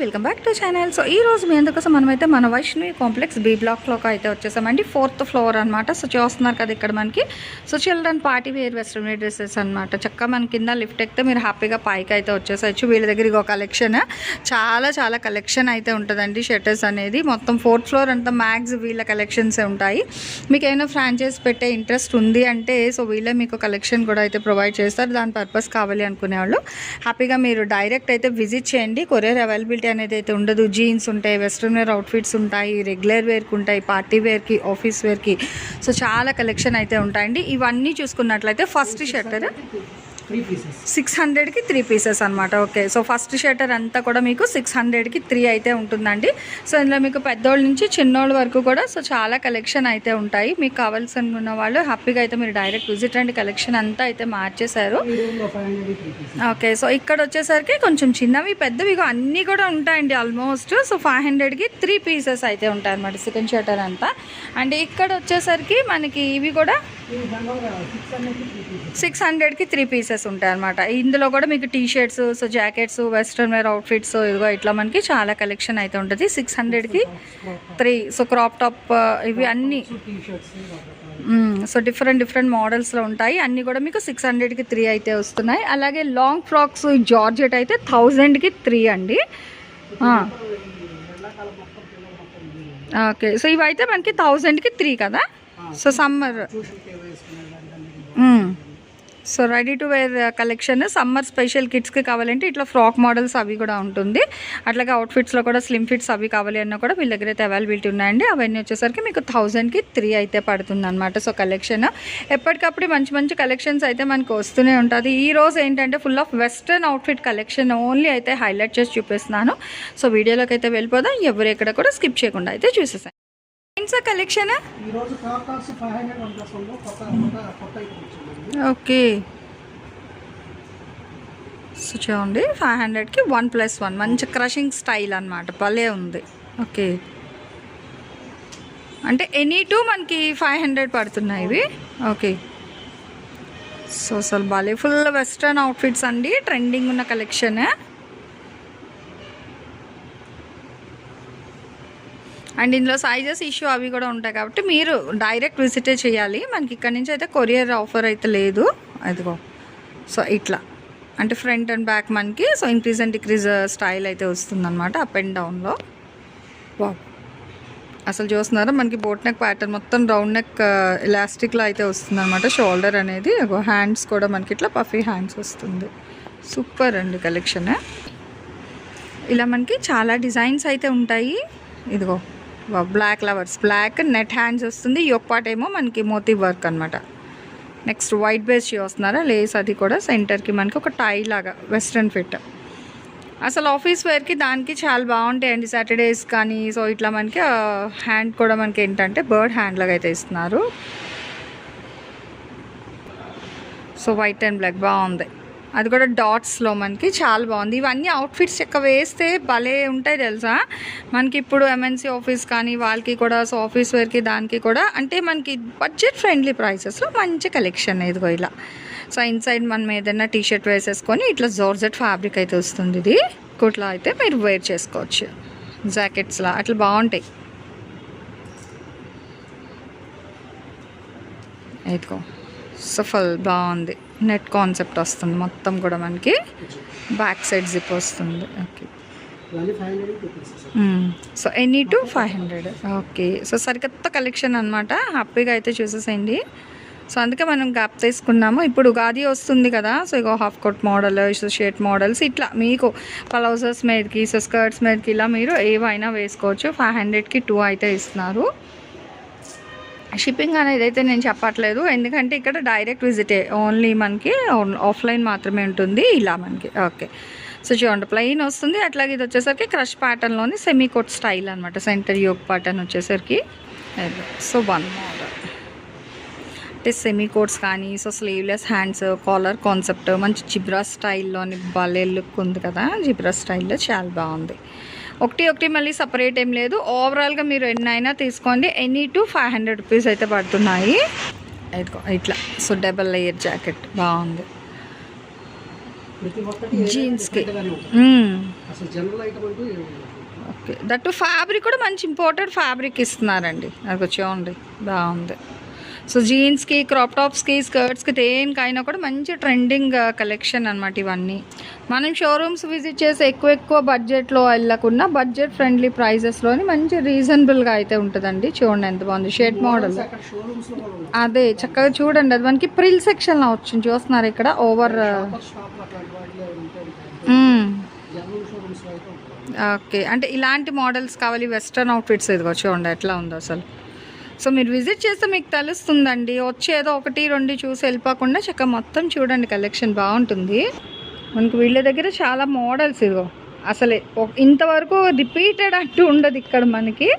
Welcome back to channel so ఈ రోజు మీ అందుకోసం మనమైతే మన వైష్ణవి కాంప్లెక్స్ బీ బ్లాక్లోకి అయితే వచ్చేసామండి. ఫోర్త్ ఫ్లోర్ అనమాట సో చూస్తున్నారు కదా ఇక్కడ మనకి. So children party wear western wear dresses అనమాట చక్కగా మన కింద లిఫ్ట్ ఎక్కితే మీరు హ్యాపీగా పైకి అయితే వచ్చేసచ్చు వీళ్ళ దగ్గరికి ఒక కలెక్షన్ చాలా చాలా కలెక్షన్ అయితే ఉంటుందండి షర్టర్స్ అనేది. మొత్తం ఫోర్త్ ఫ్లోర్ అంతా మ్యాక్స్ వీళ్ళ కలెక్షన్స్ ఉంటాయి. మీకు ఏమైనా ఫ్రాంచైజ్ పెట్టే ఇంట్రెస్ట్ ఉంది అంటే సో వీళ్ళే మీకు కలెక్షన్ కూడా అయితే ప్రొవైడ్ చేస్తారు. దాని పర్పస్ కావాలి అనుకునే వాళ్ళు హ్యాపీగా మీరు డైరెక్ట్ అయితే విజిట్ చేయండి. కొరియర్ అవైలబిలిటీ అనేది అయితే ఉండదు. జీన్స్ ఉంటాయి వెస్ట్రన్ వేర్ అవుట్ఫిట్స్ ఉంటాయి రెగ్యులర్ వేర్కి ఉంటాయి పార్టీ వేర్కి ఆఫీస్ వేర్కి. సో చాలా కలెక్షన్ అయితే ఉంటాయండి. ఇవన్నీ చూసుకున్నట్లయితే ఫస్ట్ షర్టర్ సిక్స్ హండ్రెడ్కి త్రీ పీసెస్ అనమాట ఓకే. సో ఫస్ట్ షర్టర్ అంతా కూడా మీకు సిక్స్ హండ్రెడ్కి త్రీ అయితే ఉంటుందండి. సో ఇందులో మీకు పెద్దోళ్ళ నుంచి చిన్నోళ్ళ వరకు కూడా సో చాలా కలెక్షన్ అయితే ఉంటాయి. మీకు కావాల్సిన ఉన్న వాళ్ళు హ్యాపీగా అయితే మీరు డైరెక్ట్ విజిట్ అండి కలెక్షన్ అంతా అయితే మార్చేశారు. ఓకే. సో ఇక్కడ వచ్చేసరికి కొంచెం చిన్నవి పెద్దవి అన్నీ కూడా ఉంటాయండి ఆల్మోస్ట్. సో ఫైవ్ హండ్రెడ్కి త్రీ పీసెస్ అయితే ఉంటాయి అనమాట సెకండ్ షర్టర్ అంతా. అండ్ ఇక్కడ వచ్చేసరికి మనకి ఇవి కూడా సిక్స్ హండ్రెడ్కి త్రీ పీసెస్ సిక్స్ ఉంటాయి అనమాట ఇందులో కూడా మీకు T shirts so jackets western wear outfits ఇదిగో ఇట్లా మనకి చాలా కలెక్షన్ అయితే ఉంటుంది. సిక్స్ హండ్రెడ్కి త్రీ సో క్రాప్ టాప్ ఇవి అన్నీ. సో డిఫరెంట్ డిఫరెంట్ మోడల్స్లో ఉంటాయి. అన్నీ కూడా మీకు సిక్స్ హండ్రెడ్కి త్రీ అయితే వస్తున్నాయి. అలాగే లాంగ్ ఫ్రాక్స్ జార్జెట్ అయితే థౌజండ్కి త్రీ అండి. ఓకే సో ఇవైతే మనకి థౌజండ్కి త్రీ కదా? So summer. So ready to wear collection summer special కిడ్స్కి కావాలంటే ఇట్లా ఫ్రాక్ మోడల్స్ అవి కూడా ఉంటుంది. అట్లాగే అవుట్ఫిట్స్లో కూడా స్లిమ్ ఫిట్స్ అవి కావాలి అన్నా కూడా వీళ్ళ దగ్గర అయితే అవైలబిలిటీ ఉన్నాయండి. అవన్నీ వచ్చేసరికి మీకు థౌజండ్కి త్రీ అయితే పడుతుంది అనమాట సో కలెక్షన్ ఎప్పటికప్పుడు మంచి మంచి కలెక్షన్స్ అయితే మనకు వస్తూనే ఉంటుంది. ఈ రోజు ఏంటంటే full of western outfit collection only అయితే హైలైట్ చేసి చూపిస్తున్నాను. సో వీడియోలోకి అయితే వెళ్ళిపోదాం. ఎవరు ఎక్కడ కూడా స్కిప్ చేయకుండా అయితే చూసేసాను ఏంటి సార్ కలెక్షన్? ఈ రోజు crop tops five hundred one plus వన్లో కొత్త కొత్త కొత్త ఐటమ్ వచ్చిందండి. ఓకే. సో చూడండి ఫైవ్ హండ్రెడ్కి వన్ ప్లస్ వన్. మంచి క్రషింగ్ స్టైల్ అనమాట భలే ఉంది. ఓకే. అంటే ఎనీ టూ మనకి ఫైవ్ హండ్రెడ్ పడుతున్నాయి ఇవి. ఓకే. సో అసలు భలే ఫుల్ వెస్ట్రన్ అవుట్ఫిట్స్ అండి. ట్రెండింగ్ ఉన్న కలెక్షన్. అండ్ ఇందులో సైజెస్ ఇష్యూ అవి కూడా ఉంటాయి కాబట్టి మీరు డైరెక్ట్ విజిటే చేయాలి. మనకి ఇక్కడ నుంచి అయితే కొరియర్ ఆఫర్ అయితే లేదు. అదిగో. సో ఇట్లా. అంటే ఫ్రంట్ అండ్ బ్యాక్ మనకి so increase and decrease style అయితే వస్తుందన్నమాట అప్ అండ్ డౌన్లో వా అసలు చూస్తున్నారా? మనకి బోట్ నెక్ ప్యాటర్న్ మొత్తం రౌండ్ నెక్ ఎలాస్టిక్లో అయితే వస్తుందన్నమాట షోల్డర్ అనేది. హ్యాండ్స్ కూడా మనకి ఇట్లా పఫీ హ్యాండ్స్ వస్తుంది. సూపర్ అండి కలెక్షన్ ఇలా మనకి చాలా డిజైన్స్ అయితే ఉంటాయి. ఇదిగో. Black lovers black net hands వస్తుంది. యొక్క పాట ఏమో మనకి మోతీ వర్క్ అనమాట నెక్స్ట్ వైట్ బేస్ వస్తున్నారా? లేస్ అది కూడా సెంటర్కి మనకి ఒక టై లాగా వెస్ట్రన్ ఫిట్ అసలు ఆఫీస్ వేర్కి దానికి చాలా బాగుంటాయండి. సాటర్డేస్ కానీ సో ఇట్లా మనకి హ్యాండ్ కూడా మనకి ఏంటంటే బర్డ్ హ్యాండ్ లాగా అయితే ఇస్తున్నారు. సో వైట్ అండ్ బ్లాక్ బాగుంది. అది కూడా డాట్స్లో మనకి చాలా బాగుంది. ఇవన్నీ అవుట్ఫిట్స్ చెక్క వేస్తే భలే ఉంటాయి తెలుసా? మనకి ఇప్పుడు ఎంఎన్సీ ఆఫీస్ కానీ వాళ్ళకి కూడా సో ఆఫీస్ వేర్కి దానికి కూడా అంటే మనకి బడ్జెట్ ఫ్రెండ్లీ ప్రైసెస్లో మంచి కలెక్షన్ ఇదిగో ఇలా. సో ఇన్సైడ్ మనం ఏదైనా టీషర్ట్ వేసేసుకొని ఇట్లా జోర్జెట్ ఫ్యాబ్రిక్ అయితే వస్తుంది ఇది. కుట్లా అయితే మీరు వేర్ చేసుకోవచ్చు. జాకెట్స్లా అట్లా బాగుంటాయి. ఇదిగో సఫల్ బాగుంది. నెట్ కాన్సెప్ట్ వస్తుంది మొత్తం కూడా మనకి. బ్యాక్ సైడ్ జిప్ వస్తుంది. Okay so any two five hundred okay so సరికొత్త కలెక్షన్ అనమాట హ్యాపీగా అయితే చూసేసేయండి. సో అందుకే మనం గ్యాప్ తీసుకున్నాము. ఇప్పుడు ఉగాది వస్తుంది కదా. సో ఇగో half coat model shirt models ఇట్లా మీకు ప్లౌజర్స్ మీదకి సో స్కర్ట్స్ మీదకి ఇలా మీరు ఏవైనా వేసుకోవచ్చు. ఫైవ్ హండ్రెడ్కి టూ అయితే ఇస్తున్నారు. షిప్పింగ్ అనేది అయితే నేను చెప్పట్లేదు. ఎందుకంటే ఇక్కడ డైరెక్ట్ విజిటే ఓన్లీ మనకి ఆఫ్లైన్ మాత్రమే ఉంటుంది. ఇలా మనకి ఓకే. సో చూడండి ప్లెయిన్ వస్తుంది. అట్లాగే ఇది వచ్చేసరికి క్రష్ ప్యాటర్న్లోని సెమీ కోట్ స్టైల్ అనమాట సెంటర్ యోక్ ప్యాటర్న్ వచ్చేసరికి. So one model. అంటే సెమీ కోట్స్ కానీ so sleeveless hands collar concept మంచి జిబ్రా స్టైల్లోని భలే లుక్ ఉంది కదా? జిబ్రా స్టైల్లో చాలా బాగుంది. ఒకటి ఒకటి మళ్ళీ సపరేట్ ఏం లేదు. ఓవరాల్గా మీరు ఎన్నైనా తీసుకోండి. Any two five hundred rupees అయితే పడుతున్నాయి. ఇట్లా. సో డబల్ లేయర్ జాకెట్ బాగుంది. జీన్స్కి. ఓకే దట్టు ఫ్యాబ్రిక్ కూడా మంచి ఇంపోర్టెడ్ ఫ్యాబ్రిక్ ఇస్తున్నారండి. అది చూడండి. బాగుంది. సో జీన్స్కి క్రాప్ టాప్స్కి స్కర్ట్స్కి దేనికైనా కూడా మంచి ట్రెండింగ్ కలెక్షన్ అనమాట ఇవన్నీ. మనం షోరూమ్స్ విజిట్ చేసి ఎక్కువ ఎక్కువ బడ్జెట్లో వెళ్ళకుండా బడ్జెట్ ఫ్రెండ్లీ ప్రైజెస్లోని మంచి రీజనబుల్గా అయితే ఉంటుందండి. చూడండి ఎంత బాగుంది. షర్ట్ మోడల్ అదే చక్కగా చూడండి. అది మనకి ప్రిల్ సెక్షన్లో వచ్చింది. చూస్తున్నారు ఇక్కడ? ఓవర్ ఉంటుంది ఓకే అంటే ఇలాంటి మోడల్స్ కావాలి వెస్ట్రన్ అవుట్ఫిట్స్ ఇదిగో చూడండి ఎట్లా ఉందో అసలు. సో మీరు విజిట్ చేస్తే మీకు తెలుస్తుందండి. వచ్చేదో ఒకటి రెండు చూసి వెళ్ళిపోకుండా చక్క మొత్తం చూడండి కలెక్షన్ బాగుంటుంది. మనకు వీళ్ళ దగ్గర చాలా మోడల్స్ ఇదిగో. అసలే ఇంతవరకు రిపీటెడ్ అంటూ ఉండదు ఇక్కడ మనకి.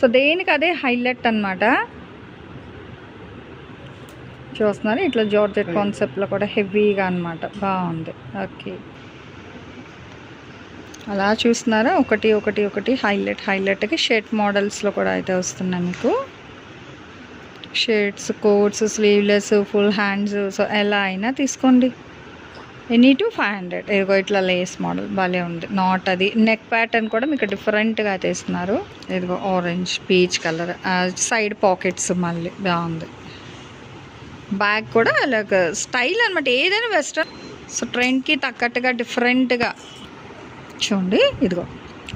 సో దేనికి అదే హైలైట్ అన్నమాట. చూస్తున్నారు? ఇట్లా జార్జెట్ కాన్సెప్ట్లో కూడా హెవీగా అనమాట బాగుంది. ఓకే. అలా చూస్తున్నారా? ఒకటి ఒకటి ఒకటి హైలైట్ హైలైట్కి షర్ట్ మోడల్స్లో కూడా అయితే వస్తున్నాయి మీకు. Shirts coats sleeveless full hands so ఎలా అయినా తీసుకోండి. Any two five hundred. ఇదిగో ఇట్లా లేస్ మోడల్ భలే ఉంది. నాట్ అది. నెక్ ప్యాటర్న్ కూడా మీకు డిఫరెంట్గా తీస్తున్నారు. ఇస్తున్నారు ఇదిగో orange peach colour side pockets మళ్ళీ బాగుంది. బ్యాగ్ కూడా అలాగ స్టైల్ అనమాట ఏదైనా వెస్ట్రన్ సో ట్రెండ్కి తగ్గట్టుగా డిఫరెంట్గా చూడండి. ఇదిగో.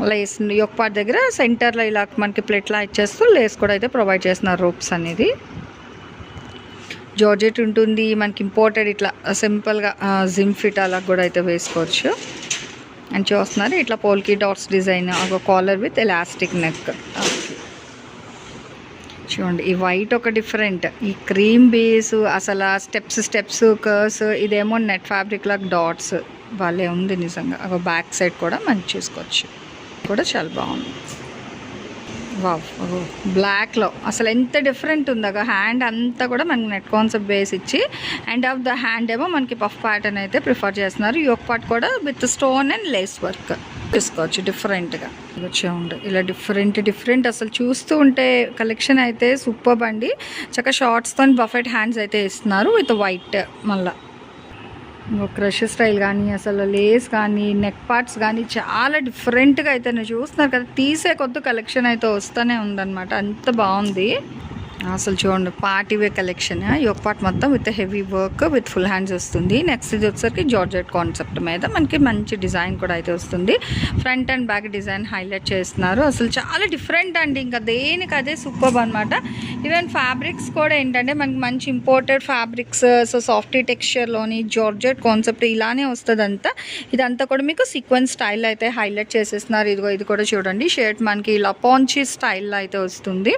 లేస్ యొక్క పార్ట్ దగ్గర సెంటర్లో ఇలా మనకి ప్లేట్లా ఇచ్చేస్తూ లేస్ కూడా అయితే ప్రొవైడ్ చేస్తున్నారు రూప్స్ అనేది. జార్జెట్ ఉంటుంది మనకి ఇంపోర్టెడ్ ఇట్లా సింపుల్గా జిమ్ ఫిట్ అలా కూడా అయితే వేసుకోవచ్చు. అని చూస్తున్నారు ఇట్లా పోల్కి డాట్స్ డిజైన్ ఒక కాలర్ విత్ ఎలాస్టిక్ నెక్. చూడండి ఈ వైట్ ఒక డిఫరెంట్. ఈ క్రీమ్ బేస్ అసలు స్టెప్స్ స్టెప్స్ కర్స్ ఇదేమో నెట్ ఫ్యాబ్రిక్ లాగా డాట్స్. వాళ్ళే ఉంది నిజంగా. ఒక బ్యాక్ సైడ్ కూడా మంచి చూసుకోవచ్చు. కూడా చాలా బాగుంది. వావ్ బ్లాక్లో. అసలు ఎంత డిఫరెంట్ ఉంది. ఒక హ్యాండ్ అంతా కూడా మనకి నెట్ కాన్సెప్ట్ బేస్ ఇచ్చి అండ్ ఆఫ్ ద హ్యాండ్ ఏమో మనకి పఫ్ ప్యాటర్న్ అయితే ప్రిఫర్ చేస్తున్నారు. ఈ ఒక పార్ట్ కూడా with stone and lace work తీసుకోవచ్చు డిఫరెంట్గా. చూడండి ఇలా డిఫరెంట్ డిఫరెంట్ అసలు చూస్తూ ఉంటే కలెక్షన్ అయితే సూపర్ అండి. చక్కగా షార్ట్స్తో బఫెట్ హ్యాండ్స్ అయితే ఇస్తున్నారు విత్ వైట్ మళ్ళీ. క్రష్ స్టైల్ కానీ అసలు లేస్ కానీ నెక్ పార్ట్స్ కానీ చాలా డిఫరెంట్గా అయితే నేను చూస్తున్నారు కదా. తీసే కొద్ది కలెక్షన్ అయితే వస్తూనే ఉందన్నమాట. అంత బాగుంది. అసలు చూడండి పార్టీ వే కలెక్షన్. ఈ ఒక పార్ట్ మొత్తం with heavy work with full hands వస్తుంది. నెక్స్ట్ ఇది వచ్చేసరికి జార్జెట్ కాన్సెప్ట్ మీద మనకి మంచి డిజైన్ కూడా అయితే వస్తుంది. Front and back design highlight చేస్తున్నారు. అసలు చాలా డిఫరెంట్ అండి. ఇంకా దేనికి అదే సూపర్ అనమాట ఈవెన్ ఫ్యాబ్రిక్స్ కూడా ఏంటంటే మనకి మంచి ఇంపోర్టెడ్ ఫ్యాబ్రిక్స్ సో సాఫ్ట్ టెక్స్చర్లోని జార్జెట్ కాన్సెప్ట్ ఇలానే వస్తుంది అంతా ఇదంతా కూడా మీకు సీక్వెన్స్ స్టైల్ అయితే హైలైట్ చేసేస్తున్నారు. ఇదిగో ఇది కూడా చూడండి. షర్ట్ మనకి ఇలా పాంచి స్టైల్లో అయితే వస్తుంది.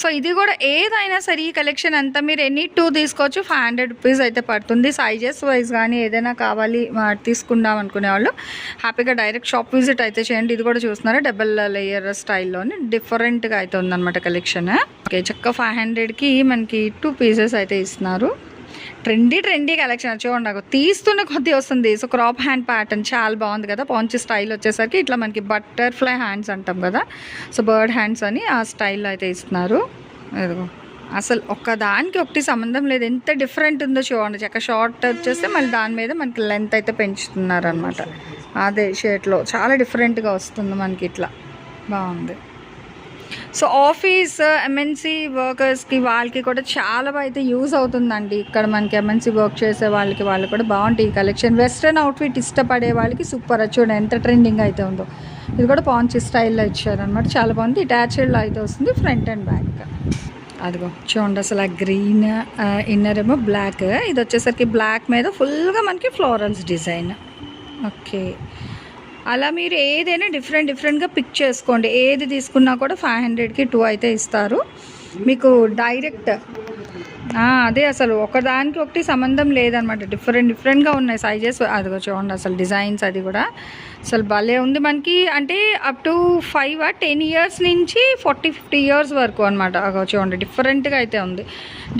సో ఇది కూడా ఏదైనా సరే ఈ కలెక్షన్ అంతా మీరు ఎనీ టూ తీసుకోవచ్చు. ఫైవ్ హండ్రెడ్ రూపీస్ అయితే పడుతుంది. సైజెస్ వైజ్ కానీ ఏదైనా కావాలి తీసుకుందాం అనుకునే వాళ్ళు హ్యాపీగా డైరెక్ట్ షాప్ విజిట్ అయితే చేయండి. ఇది కూడా చూస్తున్నారు? డబల్ లేయర్ స్టైల్లోని డిఫరెంట్గా అయితే ఉందన్నమాట కలెక్షన్ ఓకే చక్క ఫైవ్ హండ్రెడ్కి మనకి టూ పీసెస్ అయితే ఇస్తున్నారు. ట్రెండీ ట్రెండీ కలెక్షన్ చూడండి నాకు తీస్తున్న కొద్దీ వస్తుంది. సో క్రాప్ హ్యాండ్ ప్యాటర్న్ చాలా బాగుంది కదా? పాంచి స్టైల్ వచ్చేసరికి ఇట్లా మనకి బటర్ఫ్లై హ్యాండ్స్ అంటాం కదా? సో బర్డ్ హ్యాండ్స్ అని ఆ స్టైల్లో అయితే ఇస్తున్నారు. ఇదిగో. అసలు ఒక్క దానికి ఒకటి సంబంధం లేదు. ఎంత డిఫరెంట్ ఉందో చూడండి. చక్క షార్ట్ వచ్చేస్తే మళ్ళీ దాని మీద మనకి లెంత్ అయితే పెంచుతున్నారు అనమాట అదే షర్ట్లో చాలా డిఫరెంట్గా వస్తుంది మనకి ఇట్లా. బాగుంది. సో ఆఫీస్ ఎంఎన్సీ వర్కర్స్కి వాళ్ళకి కూడా చాలా అయితే యూజ్ అవుతుందండి. ఇక్కడ మనకి ఎంఎన్సీ వర్క్ చేసే వాళ్ళకి వాళ్ళు కూడా బాగుంటాయి ఈ కలెక్షన్ వెస్ట్రన్ అవుట్ఫిట్ ఇష్టపడే వాళ్ళకి సూపర్ చూడండి ఎంత ట్రెండింగ్ అయితే ఉందో. ఇది కూడా పాంచి స్టైల్లో ఇచ్చారనమాట చాలా బాగుంది. అటాచ్డ్లో అయితే వస్తుంది. ఫ్రంట్ అండ్ బ్యాక్ అదిగో చూడండి అసలు ఆ గ్రీన్ ఇన్నర్ ఏమో బ్లాక్ ఇది వచ్చేసరికి బ్లాక్ మీద ఫుల్గా మనకి ఫ్లోరల్స్ డిజైన్ ఓకే అలా మీరు ఏదైనా డిఫరెంట్ డిఫరెంట్గా పిక్ చేసుకోండి. ఏది తీసుకున్నా కూడా ఫైవ్ హండ్రెడ్కి టూ అయితే ఇస్తారు. మీకు డైరెక్ట్ అదే అసలు ఒకదానికి ఒకటి సంబంధం లేదనమాట డిఫరెంట్ డిఫరెంట్గా ఉన్నాయి సైజెస్ అది చూడండి అసలు డిజైన్స్ అది కూడా. అసలు భలే ఉంది మనకి. అంటే up to five ten years నుంచి ఫార్టీ ఫిఫ్టీ ఇయర్స్ వరకు అనమాట అగో చూడండి డిఫరెంట్గా అయితే ఉంది.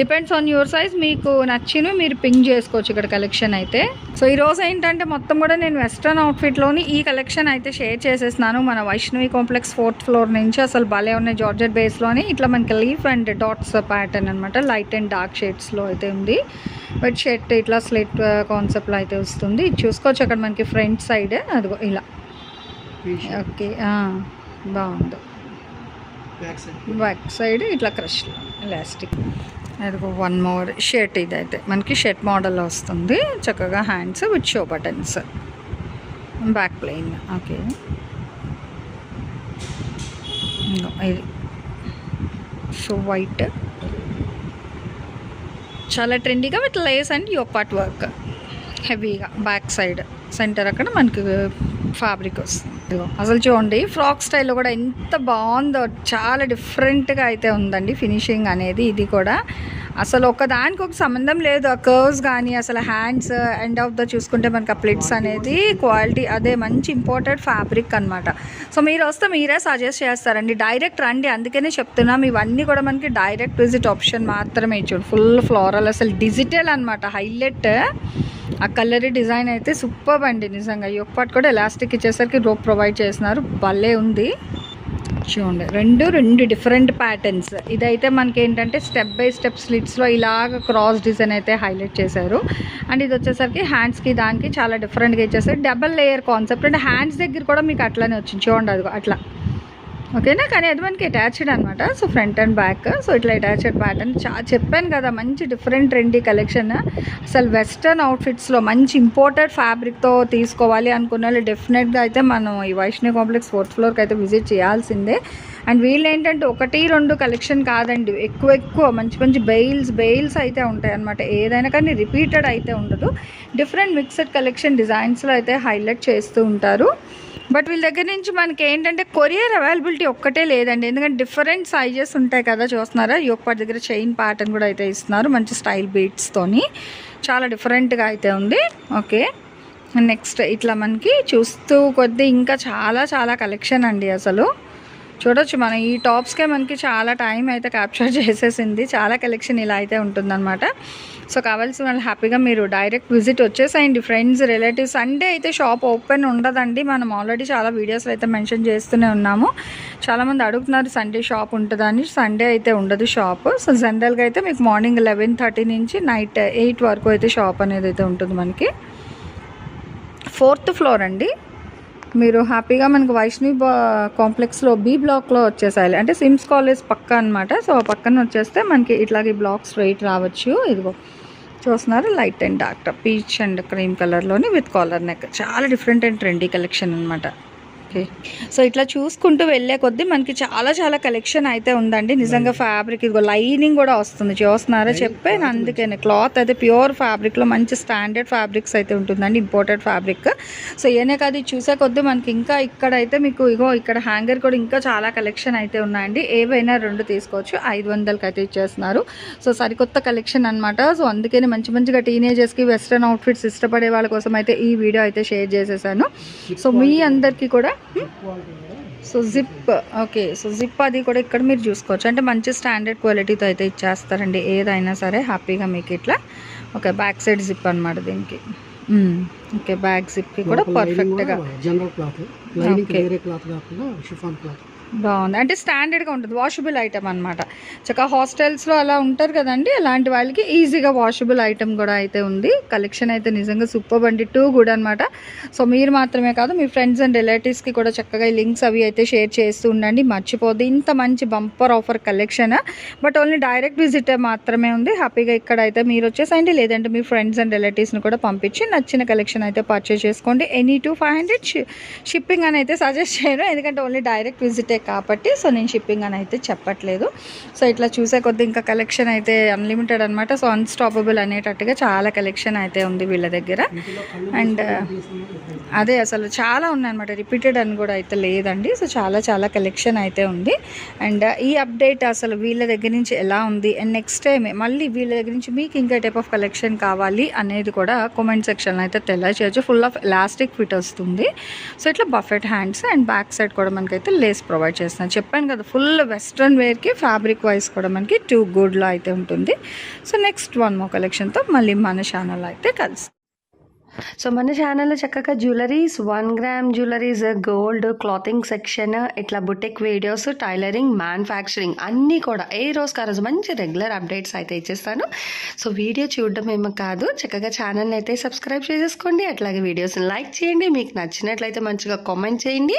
డిపెండ్స్ ఆన్ యువర్ సైజ్ మీకు నచ్చిన మీరు పింక్ చేసుకోవచ్చు ఇక్కడ కలెక్షన్ అయితే. సో ఈ రోజు ఏంటంటే మొత్తం కూడా నేను వెస్ట్రన్ అవుట్ఫిట్లోని ఈ కలెక్షన్ అయితే షేర్ చేసేస్తున్నాను. మన వైష్ణవి కాంప్లెక్స్ ఫోర్త్ ఫ్లోర్ నుంచి అసలు భలే ఉన్నాయి జార్జెట్ బేస్లోని ఇట్లా మనకి లీఫ్ అండ్ డాట్స్ ప్యాటర్న్ అనమాట లైట్ అండ్ డార్క్ షేడ్స్లో అయితే ఉంది. బట్ షర్ట్ ఇట్లా స్లెట్ కాన్సెప్ట్లో అయితే వస్తుంది. ఇది చూసుకోవచ్చు అక్కడ మనకి ఫ్రంట్ సైడ్ అదిగో ఇలా. ఓకే బాగుంది. బ్యాక్ సైడ్ ఇట్లా క్రష్ ఎలాస్టిక్ అదిగో వన్ మోర్ షర్ట్ ఇదైతే. మనకి షర్ట్ మోడల్ వస్తుంది. చక్కగా hands with show buttons back plain okay ఇది. సో వైట్ చాలా ట్రెండీగా విత్ లేస్ అండ్ యోపాట్ పార్ట్ వర్క్ హెవీగా బ్యాక్ సైడ్ సెంటర్ అక్కడ మనకి ఫ్యాబ్రిక్ వస్తుంది అసలు చూడండి ఫ్రాక్ స్టైల్లో కూడా ఎంత బాగుందో చాలా డిఫరెంట్గా అయితే ఉందండి ఫినిషింగ్ అనేది ఇది కూడా. అసలు ఒకదానికి ఒక సంబంధం లేదు ఆ కర్వ్స్ కానీ అసలు హ్యాండ్స్ ఎండ్ ఆఫ్ ద చూసుకుంటే మనకి ఆ ప్లిట్స్ అనేది క్వాలిటీ అదే మంచి ఇంపార్టెంట్ ఫ్యాబ్రిక్ అనమాట సో మీరు వస్తే మీరే సజెస్ట్ చేస్తారండి. డైరెక్ట్ రండి అందుకనే చెప్తున్నాం ఇవన్నీ కూడా మనకి డైరెక్ట్ విజిట్ ఆప్షన్ మాత్రమే చూడు ఫుల్ ఫ్లోరల్ అసలు డిజిటల్ అనమాట హైలైట్. ఆ కలర్ డిజైన్ అయితే సూపర్ అండి నిజంగా. ఈ ఒక్క కూడా ఎలాస్టిక్ ఇచ్చేసరికి రోప్ ప్రొవైడ్ చేస్తున్నారు. భలే ఉంది. చూడండి రెండు రెండు డిఫరెంట్ ప్యాటర్న్స్. ఇదైతే మనకి ఏంటంటే స్టెప్ బై స్టెప్ స్లిట్స్లో ఇలాగ క్రాస్ డిజైన్ అయితే హైలైట్ చేశారు. అండ్ ఇది వచ్చేసరికి హ్యాండ్స్కి దానికి చాలా డిఫరెంట్గా ఇచ్చేసారు. Double layer concept. And hands దగ్గర కూడా మీకు అట్లానే వచ్చింది. చూడండి అది అట్లా. ఓకేనా? కానీ అది మనకి అటాచ్డ్ అనమాట so front and back. So ఇట్లా అటాచ్డ్ ప్యాటర్న్ చా చెప్పాను కదా మంచి డిఫరెంట్ ట్రెండీ కలెక్షన్ అసలు వెస్టర్న్ అవుట్ఫిట్స్లో మంచి ఇంపోర్టెడ్ ఫ్యాబ్రిక్తో తీసుకోవాలి అనుకున్న వాళ్ళు డెఫినెట్గా అయితే మనం ఈ వైష్ణవి కాంప్లెక్స్ ఫోర్త్ ఫ్లోర్కి అయితే విజిట్ చేయాల్సిందే. అండ్ వీళ్ళు ఏంటంటే ఒకటి రెండు కలెక్షన్ కాదండి. ఎక్కువ ఎక్కువ మంచి మంచి బెయిల్స్ బెయిల్స్ అయితే ఉంటాయి అనమాట ఏదైనా కానీ రిపీటెడ్ అయితే ఉండదు. డిఫరెంట్ మిక్సెడ్ కలెక్షన్ డిజైన్స్లో అయితే హైలైట్ చేస్తూ ఉంటారు. బట్ వీళ్ళ దగ్గర నుంచి మనకి ఏంటంటే కొరియర్ అవైలబిలిటీ ఒక్కటే లేదండి. ఎందుకంటే డిఫరెంట్ సైజెస్ ఉంటాయి కదా చూస్తున్నారా? ఈ ఒక్కటి దగ్గర చైన్ ప్యాటర్న్ కూడా అయితే ఇస్తున్నారు మంచి స్టైల్ బీట్స్తోని చాలా డిఫరెంట్గా అయితే ఉంది. ఓకే. నెక్స్ట్ ఇట్లా మనకి చూస్తూ కొద్దీ ఇంకా చాలా చాలా కలెక్షన్ అండి అసలు. చూడొచ్చు మనం. ఈ టాప్స్కే మనకి చాలా టైం అయితే క్యాప్చర్ చేసేసింది. చాలా కలెక్షన్ ఇలా అయితే ఉంటుందన్నమాట. సో కావాల్సిన వాళ్ళు హ్యాపీగా మీరు డైరెక్ట్ విజిట్ వచ్చేసేయండి. ఫ్రెండ్స్ రిలేటివ్స్ సండే అయితే షాప్ ఓపెన్ ఉండదండి. మనం ఆల్రెడీ చాలా వీడియోస్లో అయితే మెన్షన్ చేస్తూనే ఉన్నాము. చాలామంది అడుగుతున్నారు సండే షాప్ ఉంటుందని సండే అయితే ఉండదు షాప్. సో జనరల్గా అయితే మీకు మార్నింగ్ లెవెన్ థర్టీ నుంచి నైట్ ఎయిట్ వరకు అయితే షాప్ అనేది అయితే ఉంటుంది మనకి. ఫోర్త్ ఫ్లోర్ అండి. మీరు హ్యాపీగా మనకి వైష్ణవి బా కాంప్లెక్స్లో బీ బ్లాక్లో వచ్చేసాయి. అంటే సిమ్స్ కాలేజ్ పక్క అనమాట సో పక్కన వచ్చేస్తే మనకి ఇట్లాగే బ్లాక్ స్ట్రైట్ రావచ్చు. ఇదిగో చూస్తున్నారు light and dark. Peach and cream కలర్లోని with collar neck. చాలా డిఫరెంట్ అండ్ ట్రెండీ కలెక్షన్ అనమాట ఓకే. సో ఇట్లా చూసుకుంటూ వెళ్ళే కొద్దీ మనకి చాలా చాలా కలెక్షన్ అయితే ఉందండి. నిజంగా ఫ్యాబ్రిక్ ఇదిగో లైనింగ్ కూడా వస్తుంది. చూస్తున్నారా? చెప్పాను అందుకని క్లాత్ అయితే ప్యూర్ ఫ్యాబ్రిక్లో మంచి స్టాండర్డ్ ఫ్యాబ్రిక్స్ అయితే ఉంటుందండి. ఇంపోర్టెడ్ ఫ్యాబ్రిక్ సో ఏనే కాదు చూసే కొద్దీ మనకి ఇంకా ఇక్కడ అయితే మీకు ఇగో ఇక్కడ హ్యాంగర్ కూడా ఇంకా చాలా కలెక్షన్ అయితే ఉన్నాయండి. ఏవైనా రెండు తీసుకోవచ్చు. ఐదు వందలకి అయితే ఇచ్చేస్తున్నారు. సో సరికొత్త కలెక్షన్ అనమాట సో అందుకని మంచి మంచిగా టీనేజర్స్కి వెస్ట్రన్ అవుట్ఫిట్స్ ఇష్టపడే వాళ్ళ కోసం అయితే ఈ వీడియో అయితే షేర్ చేసేసాను. సో మీ అందరికీ కూడా so zip okay so zip అది కూడా ఇక్కడ మీరు చూసుకోవచ్చు. అంటే మంచి స్టాండర్డ్ క్వాలిటీతో అయితే ఇచ్చేస్తారండి. ఏదైనా సరే హ్యాపీగా మీకు ఇట్లా ఓకే బ్యాక్ సైడ్ జిప్ అనమాట దీనికి. ఓకే బ్యాక్ జిప్కి కూడా పర్ఫెక్ట్గా జనరల్ క్లాత్ క్లాత్ కాకుండా షిఫాన్ క్లాత్ బాగుంది. అంటే స్టాండర్డ్గా ఉంటుంది. వాషబుల్ ఐటమ్ అనమాట చక్కగా హాస్టల్స్లో అలా ఉంటారు కదండి. అలాంటి వాళ్ళకి ఈజీగా వాషబుల్ ఐటమ్ కూడా అయితే ఉంది. కలెక్షన్ అయితే నిజంగా సూపర్ బండి. టూ గుడ్ అనమాట సో మీరు మాత్రమే కాదు మీ ఫ్రెండ్స్ అండ్ రిలేటివ్స్కి కూడా చక్కగా ఈ లింక్స్ అవి అయితే షేర్ చేస్తూ ఉండండి. మర్చిపోద్దు ఇంత మంచి bumper offer collection but only direct visit మాత్రమే ఉంది. హ్యాపీగా ఇక్కడ అయితే మీరు వచ్చేసండి లేదంటే మీ ఫ్రెండ్స్ అండ్ రిలేటివ్స్ని కూడా పంపించి నచ్చిన కలెక్షన్ అయితే పర్చేస్ చేసుకోండి. Any two five hundred shipping అని అయితే సజెస్ట్ చేయను. ఎందుకంటే ఓన్లీ డైరెక్ట్ విజిటే కాబట్టి సో నేను షిప్పింగ్ అని అయితే చెప్పట్లేదు. సో ఇట్లా చూసే కొద్ది ఇంకా కలెక్షన్ అయితే అన్లిమిటెడ్ అనమాట సో అన్స్టాపబుల్ అనేటట్టుగా చాలా కలెక్షన్ అయితే ఉంది వీళ్ళ దగ్గర. అండ్ uh, అదే అసలు చాలా ఉన్నాయన్నమాట. రిపీటెడ్ అని కూడా అయితే లేదండి. సో చాలా చాలా కలెక్షన్ అయితే ఉంది. అండ్ uh, ఈ అప్డేట్ అసలు వీళ్ళ దగ్గర నుంచి ఎలా ఉంది? అండ్ నెక్స్ట్ టైం మళ్ళీ వీళ్ళ దగ్గర నుంచి మీకు ఇంకా టైప్ ఆఫ్ కలెక్షన్ కావాలి అనేది కూడా కామెంట్ సెక్షన్లో అయితే తెలియచేయచ్చు ఫుల్ ఆఫ్ ఎలాస్టిక్ ఫిట్ వస్తుంది. సో ఇట్లా puffed hands and back side కూడా మనకైతే లేస్ ప్రొవైడ్ చేస్తున్నాను చెప్పాను కదా ఫుల్ వెస్ట్రన్ వేర్కి ఫ్యాబ్రిక్ వైజ్ కూడా మనకి టూ గుడ్లో అయితే ఉంటుంది. సో నెక్స్ట్ వన్ మో కలెక్షన్తో మళ్ళీ మన ఛానల్ అయితే కలిసి. సో మన ఛానల్లో చక్కగా jewelleries one gram jewelleries gold clothing section ఇట్లా బుటెక్ వీడియోస్ టైలరింగ్ మ్యానుఫ్యాక్చరింగ్ అన్నీ కూడా ఏ రోజు ఆ రోజు మంచి రెగ్యులర్ అప్డేట్స్ అయితే ఇచ్చేస్తాను. సో వీడియో చూడడం ఏమో కాదు. చక్కగా ఛానల్ని అయితే సబ్స్క్రైబ్ చేసేసుకోండి. అట్లాగే వీడియోస్ని లైక్ చేయండి. మీకు నచ్చినట్లయితే మంచిగా కామెంట్ చేయండి.